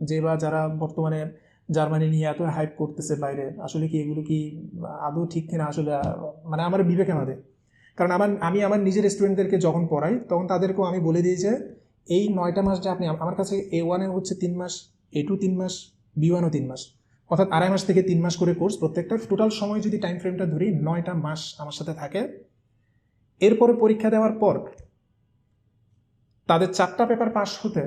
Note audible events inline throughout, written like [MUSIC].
যে বা যারা বর্তমানে জার্মানি নিয়ে এত হাইপ করতেছে বাইরে, আসলে কি এগুলো কি আদৌ ঠিক কিনা আসলে মানে আমার বিবেকে বাঁধে কারণ আমার, আমি আমার নিজের স্টুডেন্টদেরকে যখন পড়াই, তখন তাদেরকেও আমি বলে দিই যে, এই নয়টা মাস যে আপনি, আমার কাছে এ ওয়ানে হচ্ছে তিন মাস এ টু তিন মাস বি ওয়ানও তিন মাস। অর্থাৎ আড়াই মাস থেকে তিন মাস করে কোর্স প্রত্যেকটা টোটাল সময় যদি টাইম ফ্রেমটা ধরি, নয়টা মাস আমার সাথে থাকে। এরপরে পরীক্ষা দেওয়ার পর, তাদের চারটা পেপার পাস হতে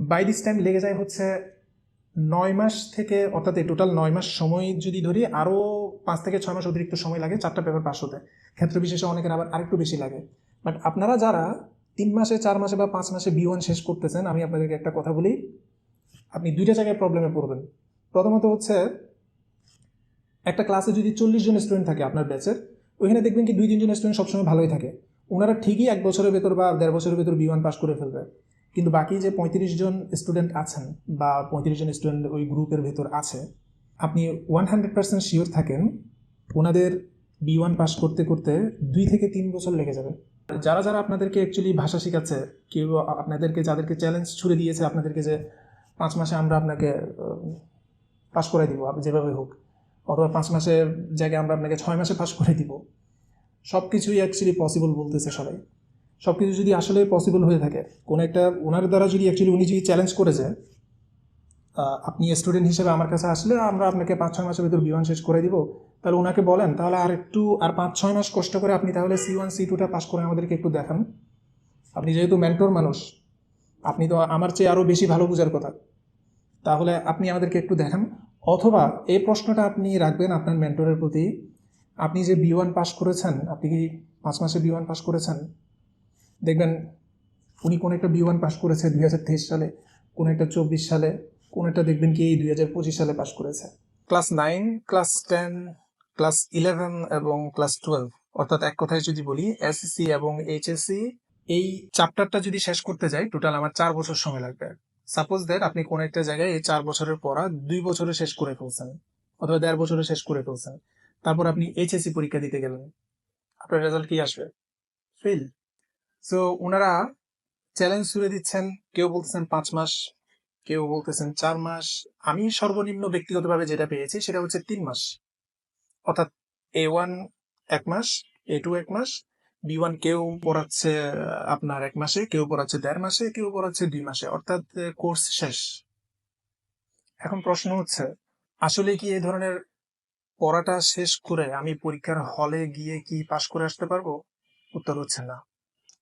বাই দিস টাইম লেগে যায় হচ্ছে নয় মাস থেকে, অর্থাৎ টোটাল নয় মাস সময় যদি ধরি আরও পাঁচ থেকে ছয় মাস অতিরিক্ত সময় লাগে চারটা পেপার পাস হতে। ক্ষেত্র বিশেষে অনেকের আবার আরেকটু বেশি লাগে। বাট আপনারা যারা তিন মাসে, চার মাসে বা পাঁচ মাসে বি ওয়ান শেষ করতেছেন, আমি আপনাদেরকে একটা কথা বলি। আপনি দুইটা জায়গায় প্রবলেমে পড়বেন। প্রথমত হচ্ছে, একটা ক্লাসে যদি চল্লিশ জন স্টুডেন্ট থাকে আপনার ব্যাচের ওইখানে দেখবেন কি দুই, তিনজন স্টুডেন্ট সবসময় ভালোই থাকে। ওনারা ঠিকই এক বছরের ভেতর বা দেড় বছরের ভেতর বি ওয়ান পাস করে ফেলবে। কিন্তু বাকি যে পঁয়ত্রিশ জন স্টুডেন্ট আছেন বা পঁয়ত্রিশ জন স্টুডেন্ট ওই গ্রুপের ভেতর আছে, আপনি ওয়ান হান্ড্রেড পার্সেন্ট শিওর থাকেন ওনাদের বি ওয়ান পাস করতে করতে দুই থেকে তিন বছর লেগে যাবে। যারা যারা আপনাদেরকে অ্যাকচুয়ালি ভাষা শেখাচ্ছে, কেউ আপনাদেরকে যাদেরকে চ্যালেঞ্জ ছুড়ে দিয়েছে, আপনাদেরকে যে পাঁচ মাসে আমরা আপনাকে পাস করে দিব যেভাবে হোক, অথবা পাঁচ মাসের জায়গায় আমরা আপনাকে ছয় মাসে পাস করে দিব সব কিছুই অ্যাকচুয়ালি পসিবল বলতেছে সবাই। সব কিছু যদি আসলে পসিবল হয়ে থাকে কোনো একটা ওনার দ্বারা যদি অ্যাকচুয়ালি উনি যদি চ্যালেঞ্জ করেছে আহ, আপনি স্টুডেন্ট হিসেবে আমার কাছে আসলে আমরা আপনাকে পাঁচ ছয় মাসের ভিতর বিমান শেষ করে দিব। তাহলে ওনাকে বলেন তাহলে আর একটু আর পাঁচ ছয় মাস কষ্ট করে আপনি তাহলে সি ওয়ান সি টুটা পাস করে আমাদেরকে একটু দেখান। আপনি যেহেতু মেন্টর মানুষ আপনি তো আমার চেয়ে আরও বেশি ভালো বোঝার কথা। তাহলে আপনি আমাদেরকে একটু দেখান। অথবা এই প্রশ্নটা আপনি রাখবেন আপনার মেন্টরের প্রতি। আপনি যে বি ওয়ান পাস করেছেন আপনি কি পাঁচ মাসে বি ওয়ান পাস করেছেন? দেখবেন উনি কোনো একটা বি ওয়ান পাস করেছে দুই হাজার তেইশ সালে, কোনো একটা চব্বিশ সালে, কোনো একটা দেখবেন কি এই দুই হাজার পঁচিশ সালে পাস করেছে। Class nine class ten class eleven এবং ক্লাস টুয়েলভ অর্থাৎ এক কথায় যদি বলি এসএসসি এবং এইচএসসি এই চ্যাপ্টারটা যদি শেষ করতে যাই টোটাল আমার চার বছর সময় লাগবে। সাপোজ দ্যাট আপনি কোনো একটা জায়গায় এই চার বছরের পড়া দুই বছরে শেষ করে ফেলছেন, অথবা দেড় বছরে শেষ করে ফেলছেন। তারপর আপনি এইচএসসি পরীক্ষা দিতে গেলেন। আপনার রেজাল্ট কি আসবে? ফেল সো ওনারা চ্যালেঞ্জ ছুড়ে দিচ্ছেন। কেউ বলতেছেন পাঁচ মাস, কেউ বলতেছেন চার মাস। আমি সর্বনিম্ন ব্যক্তিগতভাবে যেটা পেয়েছি সেটা হচ্ছে তিন মাস। অর্থাৎ এ ওয়ান এক মাস এ টু এক মাস বি ওয়ান কেউ পড়াচ্ছে আপনার এক মাসে, কেউ পড়াচ্ছে দেড় মাসে, কেউ পড়াচ্ছে দুই মাসে। অর্থাৎ কোর্স শেষ। এখন প্রশ্ন হচ্ছে, আসলে কি এই ধরনের পড়াটা শেষ করে আমি পরীক্ষার হলে গিয়ে কি পাশ করে আসতে পারব? উত্তর হচ্ছে না।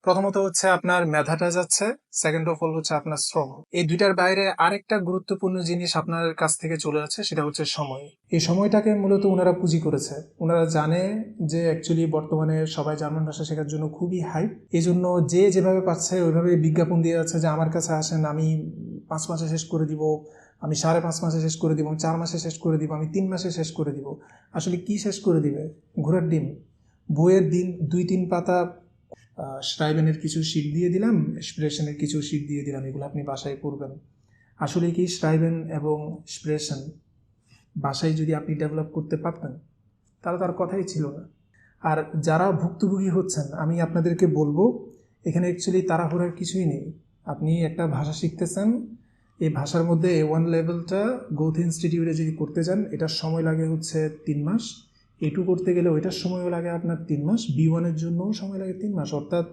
প্রথমত হচ্ছে আপনার মেধাটা যাচ্ছে সেকেন্ড অফ অল হচ্ছে আপনার শ্রম। এই দুইটার বাইরে আরেকটা গুরুত্বপূর্ণ জিনিস আপনার কাছ থেকে চলে যাচ্ছে, সেটা হচ্ছে সময়। এই সময়টাকে মূলত ওনারা পুঁজি করেছে। ওনারা জানে যে অ্যাকচুয়ালি বর্তমানে সবাই জার্মান ভাষা শেখার জন্য খুবই হাইপ এই জন্য যে যেভাবে পাচ্ছে ওইভাবে বিজ্ঞাপন দিয়ে যাচ্ছে যে, আমার কাছে আসেন, আমি পাঁচ মাসে শেষ করে দিব, আমি সাড়ে পাঁচ মাসে শেষ করে দিব, আমি চার মাসে শেষ করে দিব, আমি তিন মাসে শেষ করে দিব। আসলে কি শেষ করে দিবে? ঘোড়ার ডিম। বইয়ের দিন দুই তিন পাতা স্ট্রাইবেনের কিছু শিট দিয়ে দিলাম, স্প্রেশনের কিছু শিট দিয়ে দিলাম, এগুলো আপনি বাসায় করবেন। আসলে কি স্ট্রাইবেন এবং স্প্রেশন বাসায় যদি আপনি ডেভেলপ করতে পারতেন, তাহলে তার কথাই ছিল না। আর যারা ভুক্তভোগী হচ্ছেন, আমি আপনাদেরকে বলব, এখানে অ্যাকচুয়ালি তাড়াহুড়ার কিছুই নেই। আপনি একটা ভাষা শিখতেছেন, এই ভাষার মধ্যে এ ওয়ান লেভেলটা গৌথ ইনস্টিটিউটে যদি করতে যান এটার সময় লাগে হচ্ছে তিন মাস। এ টু করতে গেলে ওইটার সময়ও লাগে আপনার তিন মাস বি ওয়ানের জন্যও সময় লাগে তিন মাস। অর্থাৎ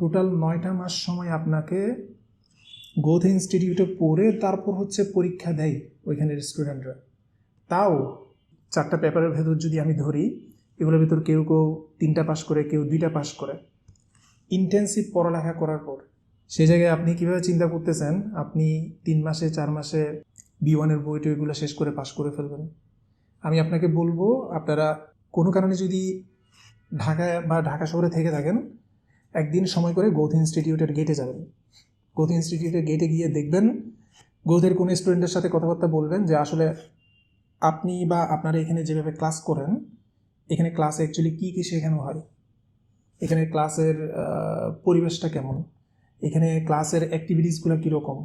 টোটাল নয়টা মাস সময় আপনাকে গৌথ ইনস্টিটিউটে পড়ে তারপর হচ্ছে পরীক্ষা দেয় ওইখানের স্টুডেন্টরা তাও চারটা পেপারের ভেতর যদি আমি ধরি, এগুলোর ভেতর কেউ কেউ তিনটা পাস করে, কেউ দুইটা পাস করে। ইন্টেন্সিভ পড়ালেখা করার পর সে জায়গায় আপনি কীভাবে চিন্তা করতেছেন? আপনি তিন মাসে, চার মাসে বি ওয়ানের বই টইগুলো শেষ করে পাস করে ফেলবেন। আমি আপনাকে বলব, আপনারা কোনো কারণে যদি ঢাকা বা ঢাকা শহরে থেকে থাকেন, একদিন সময় করে গৌথ ইনস্টিটিউটের গেটে যাবেন। গৌথ ইনস্টিটিউটের গেটে গিয়ে দেখবেন গৌথের কোনো স্টুডেন্টের সাথে কথাবার্তা বলবেন যে, আসলে আপনি বা আপনারা এখানে যেভাবে ক্লাস করেন, এখানে ক্লাসে অ্যাকচুয়ালি কী কী শেখানো হয়? এখানে ক্লাসের পরিবেশটা কেমন? এখানে ক্লাসের অ্যাক্টিভিটিসগুলো কীরকম?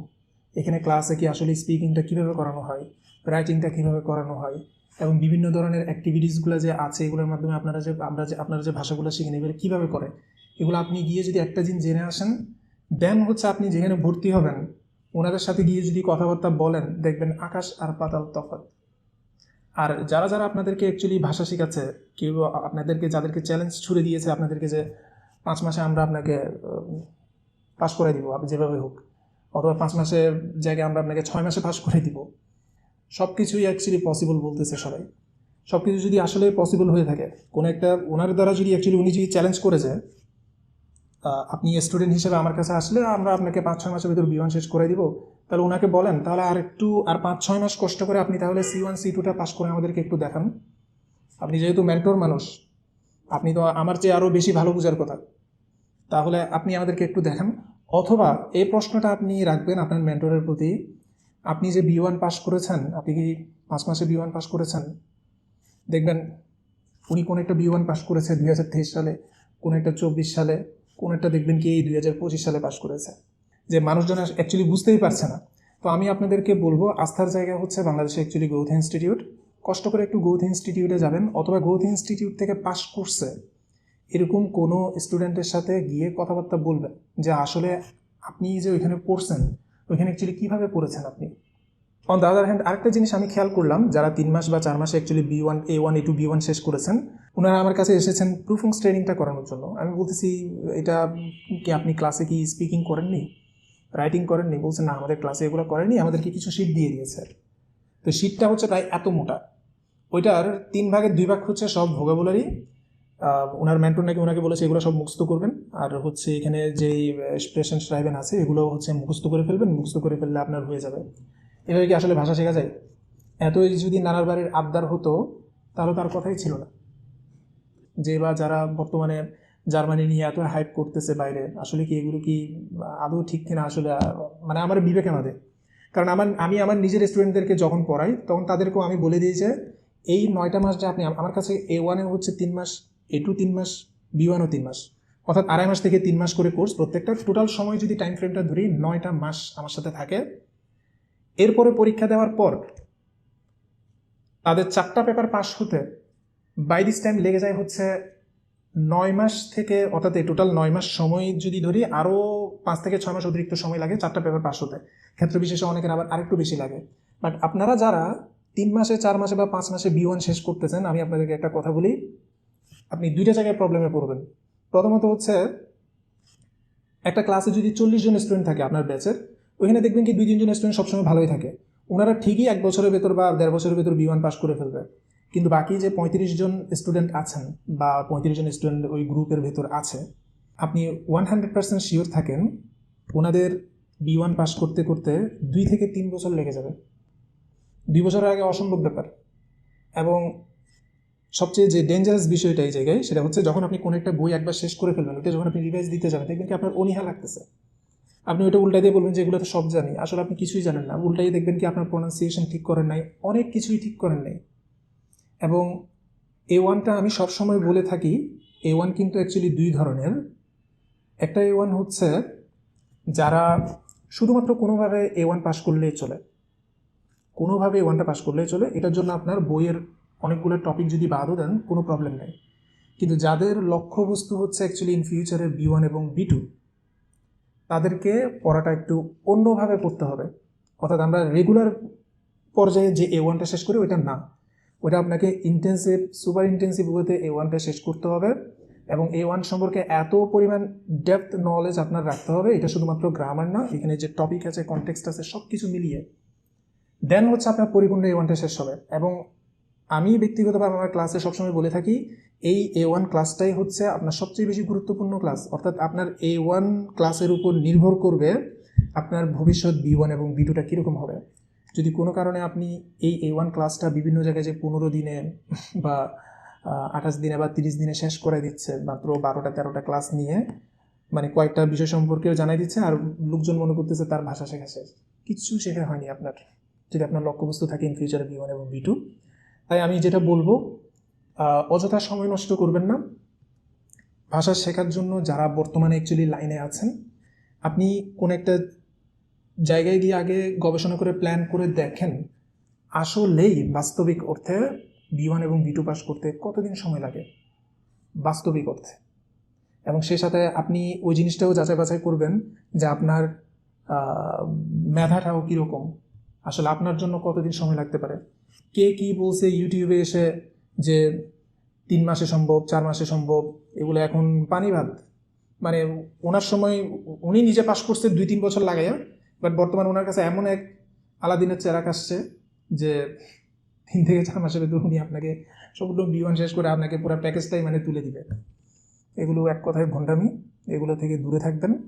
এখানে ক্লাসে কি আসলে স্পিকিংটা কীভাবে করানো হয়? রাইটিংটা কীভাবে করানো হয়? এবং বিভিন্ন ধরনের অ্যাক্টিভিটিসগুলো যে আছে, এগুলোর মাধ্যমে আপনারা যে, আমরা যে, আপনারা যে ভাষাগুলো শিখেন এগুলো কীভাবে করে? এগুলো আপনি গিয়ে যদি একটা দিন জেনে আসেন দেন হচ্ছে আপনি যেখানে ভর্তি হবেন, ওনাদের সাথে গিয়ে যদি কথাবার্তা বলেন, দেখবেন আকাশ আর পাতাল তফাৎ। আর যারা যারা আপনাদেরকে অ্যাকচুয়ালি ভাষা শেখাচ্ছে, কেউ আপনাদেরকে, যাদেরকে চ্যালেঞ্জ ছুড়ে দিয়েছে, আপনাদেরকে যে পাঁচ মাসে আমরা আপনাকে পাস করে দিব আপনি যেভাবে হোক, অথবা পাঁচ মাসের জায়গায় আমরা আপনাকে ছয় মাসে পাস করে দিব সব কিছুই অ্যাকচুয়ালি পসিবল বলতেছে সবাই। সব কিছু যদি আসলে পসিবল হয়ে থাকে কোনো একটা ওনার দ্বারা যদি অ্যাকচুয়ালি উনি যদি চ্যালেঞ্জ করেছে আহ, আপনি স্টুডেন্ট হিসেবে আমার কাছে আসলে আমরা আপনাকে পাঁচ ছয় মাসের ভিতর বিমান শেষ করে দিব। তাহলে ওনাকে বলেন তাহলে আর একটু আর পাঁচ ছয় মাস কষ্ট করে আপনি তাহলে সি ওয়ান সি টুটা পাস করে আমাদেরকে একটু দেখান। আপনি যেহেতু মেন্টর মানুষ আপনি তো আমার চেয়ে আরও বেশি ভালো বোঝার কথা। তাহলে আপনি আমাদেরকে একটু দেখান। অথবা এই প্রশ্নটা আপনি রাখবেন আপনার মেন্টরের প্রতি। আপনি যে বি ওয়ান পাস করেছেন, আপনি কি পাঁচ মাসে বি ওয়ান পাস করেছেন? দেখবেন উনি কোন একটা বি ওয়ান পাস করেছে দুই হাজার তেইশ সালে, কোন একটা চব্বিশ সালে, কোন একটা দেখবেন কি এই দুই হাজার পঁচিশ সালে পাস করেছে। যে মানুষজন অ্যাকচুয়ালি বুঝতেই পারছে না। তো আমি আপনাদেরকে বলব, আস্থার জায়গা হচ্ছে বাংলাদেশে অ্যাকচুয়ালি গৌথ ইনস্টিটিউট কষ্ট করে একটু গ্রোথ ইনস্টিটিউটে যাবেন, অথবা গ্রোথ ইনস্টিটিউট থেকে পাস করছে এরকম কোনো স্টুডেন্টের সাথে গিয়ে কথাবার্তা বলবেন যে আসলে আপনি যে ওইখানে পড়ছেন ওইখানে অ্যাকচুয়ালি কীভাবে পড়েছেন আপনি? অন দ্য আদার হ্যান্ড আরেকটা জিনিস আমি খেয়াল করলাম, যারা তিন মাস বা চার মাসে actually B one A one A two B one শেষ করেছেন, ওনারা আমার কাছে এসেছেন প্রুফিংস ট্রেনিংটা করানোর জন্য। আমি বলতেছি, এটা কি আপনি ক্লাসে কি স্পিকিং করেননি? রাইটিং করেননি? বলছেন না, আমাদের ক্লাসে এগুলো করেনি, আমাদেরকে কিছু শিট দিয়ে দিয়েছে। তো শিটটা হচ্ছে প্রায় এত মোটা। ওইটার তিন ভাগের দুই ভাগ হচ্ছে সব ভোগাবুলারি ওনার মেন্টর নাকি ওনাকে বলেছে এগুলো সব মুখস্থ করবেন। আর হচ্ছে এখানে যেই এক্সপ্রেশন রাইবেন আছে, এগুলো হচ্ছে মুখস্থ করে ফেলবেন, মুখস্থ করে ফেললে আপনার হয়ে যাবে। এভাবে কি আসলে ভাষা শেখা যায়? এতই যদি নানার বাড়ির আবদার হতো, তাহলে তার কথাই ছিল না। যে বা যারা বর্তমানে জার্মানি নিয়ে এত হাইপ করতেছে বাইরে, আসলে কি এগুলো কি আদৌ ঠিক কিনা আসলে মানে আমার বিবেকে আমাদের কারণ আমার, আমি আমার নিজের স্টুডেন্টদেরকে যখন পড়াই, তখন তাদেরকেও আমি বলে দিই যে, এই নয়টা মাস যে আপনি, আমার কাছে এ ওয়ানে হচ্ছে তিন মাস এ টু তিন মাস বি ওয়ানও তিন মাস। অর্থাৎ আড়াই মাস থেকে তিন মাস করে কোর্স প্রত্যেকটা টোটাল সময় যদি টাইম ফ্রেমটা ধরি, নয়টা মাস আমার সাথে থাকে। এরপরে পরীক্ষা দেওয়ার পর তাদের চারটা পেপার পাস হতে বাই দিস টাইম লেগে যায় হচ্ছে নয় মাস থেকে, অর্থাৎ এই টোটাল নয় মাস সময় যদি ধরি আরও পাঁচ থেকে ছয় মাস অতিরিক্ত সময় লাগে চারটা পেপার পাস হতে। ক্ষেত্র বিশেষে অনেকের আবার আরেকটু বেশি লাগে। বাট আপনারা যারা তিন মাসে, চার মাসে বা পাঁচ মাসে বি ওয়ান শেষ করতেছেন, আমি আপনাদেরকে একটা কথা বলি আপনি দুইটা জায়গায় প্রবলেমে পড়বেন। প্রথমত হচ্ছে, একটা ক্লাসে যদি চল্লিশ জন স্টুডেন্ট থাকে আপনার ব্যাচের ওইখানে দেখবেন কি দুই তিনজন স্টুডেন্ট সবসময় ভালোই থাকে। ওনারা ঠিকই এক বছরের ভেতর বা দেড় বছরের ভেতর বি ওয়ান পাস করে ফেলবে। কিন্তু বাকি যে পঁয়ত্রিশ জন স্টুডেন্ট আছেন বা পঁয়ত্রিশ জন স্টুডেন্ট ওই গ্রুপের ভেতর আছে, আপনি ওয়ান হান্ড্রেড পার্সেন্ট শিওর থাকেন ওনাদের বি ওয়ান পাস করতে করতে দুই থেকে তিন বছর লেগে যাবে। দুই বছরের আগে অসম্ভব ব্যাপার। এবং সবচেয়ে যে ডেঞ্জারাস বিষয়টা এই জায়গায়, সেটা হচ্ছে যখন আপনি কোনো একটা বই একবার শেষ করে ফেলবেন ওটা যখন আপনি রিভাইজ দিতে যাবেন, দেখবেন কি আপনার অনীহা লাগতেছে। আপনি ওইটা উল্টাই দিয়ে বলবেন যে এগুলো তো সব জানি। আসলে আপনি কিছুই জানেন না। উল্টাই দেখবেন কি আপনার প্রোনাউন্সিয়েশন ঠিক করেন নাই, অনেক কিছুই ঠিক করেন নাই। এবং এ ওয়ানটা আমি সবসময় বলে থাকি এ ওয়ান কিন্তু অ্যাকচুয়ালি দুই ধরনের। একটা এ ওয়ান হচ্ছে যারা শুধুমাত্র কোনোভাবে এ ওয়ান পাস করলেই চলে। কোনোভাবে এ ওয়ানটা পাস করলেই চলে, এটার জন্য আপনার বইয়ের অনেকগুলো টপিক যদি বাদও দেন, কোনো প্রবলেম নেই। কিন্তু যাদের লক্ষ্যবস্তু হচ্ছে অ্যাকচুয়ালি ইন ফিউচারে বি ওয়ান এবং বি টু তাদেরকে পড়াটা একটু অন্যভাবে পড়তে হবে। অর্থাৎ আমরা রেগুলার পর্যায়ে যে এ ওয়ানটা শেষ করি, ওইটা না। ওটা আপনাকে ইন্টেন্সিভ সুপার ইন্টেন্সিভ ওয়েতে এ ওয়ানটা শেষ করতে হবে এবং এ ওয়ান সম্পর্কে এত পরিমাণ ডেপথ নলেজ আপনার রাখতে হবে, এটা শুধুমাত্র গ্রামার না, এখানে যে টপিক আছে কনটেক্সট আছে সব কিছু মিলিয়ে। দেন হচ্ছে আপনার পরিপূর্ণ এ ওয়ানটা শেষ হবে এবং আমি ব্যক্তিগতভাবে আমার ক্লাসে সবসময় বলে থাকি, এই এ ওয়ান ক্লাসটাই হচ্ছে আপনার সবচেয়ে বেশি গুরুত্বপূর্ণ ক্লাস অর্থাৎ আপনার এ ওয়ান ক্লাসের উপর নির্ভর করবে আপনার ভবিষ্যৎ বি ওয়ান এবং বি টুটা কীরকম হবে। যদি কোনো কারণে আপনি এই এ ওয়ান ক্লাসটা বিভিন্ন জায়গায় যে পনেরো দিনে [LAUGHS] বা আঠাশ দিনে বা তিরিশ দিনে শেষ করে দিচ্ছে, মাত্র বারোটা তেরোটা ক্লাস নিয়ে মানে কয়েকটা বিষয় সম্পর্কেও জানাই দিচ্ছে আর লোকজন মনে করতেছে তার ভাষা শেখা শেষ। কিচ্ছু শেখা হয়নি আপনার। যদি আপনার লক্ষ্যবস্তু থাকে ইন ফিউচারে বি ওয়ান এবং বি টু তাই আমি যেটা বলব অযথা সময় নষ্ট করবেন না। ভাষা শেখার জন্য যারা বর্তমানে অ্যাকচুয়ালি লাইনে আছেন, আপনি কোন একটা জায়গায় গিয়ে আগে গবেষণা করে প্ল্যান করে দেখেন, আসলেই বাস্তবিক অর্থে বি ওয়ান এবং বি টু পাস করতে কতদিন সময় লাগে? বাস্তবিক অর্থে। এবং সেই সাথে আপনি ওই জিনিসটাও যাচাই বাছাই করবেন যে আপনার মেধাটাও কীরকম। আসলে আপনার জন্য কতদিন সময় লাগতে পারে? কে কি বলছে ইউটিউবে এসে যে তিন মাসে সম্ভব, চার মাসে সম্ভব, এগুলো এখন পানি ভাত। মানে ওনার সময় উনি নিজে পাশ করছে দুই, তিন বছর লাগাইয়া বাট বর্তমানে ওনার কাছে এমন এক আলাদিনের চেরাক আসছে যে তিন থেকে চার মাসের ভেতর উনি আপনাকে সম্পূর্ণ বিমান শেষ করে আপনাকে পুরো প্যাকেজটাই মানে তুলে দিবে। এগুলো এক কথায় ভণ্ডামি, এগুলো থেকে দূরে থাকবেন।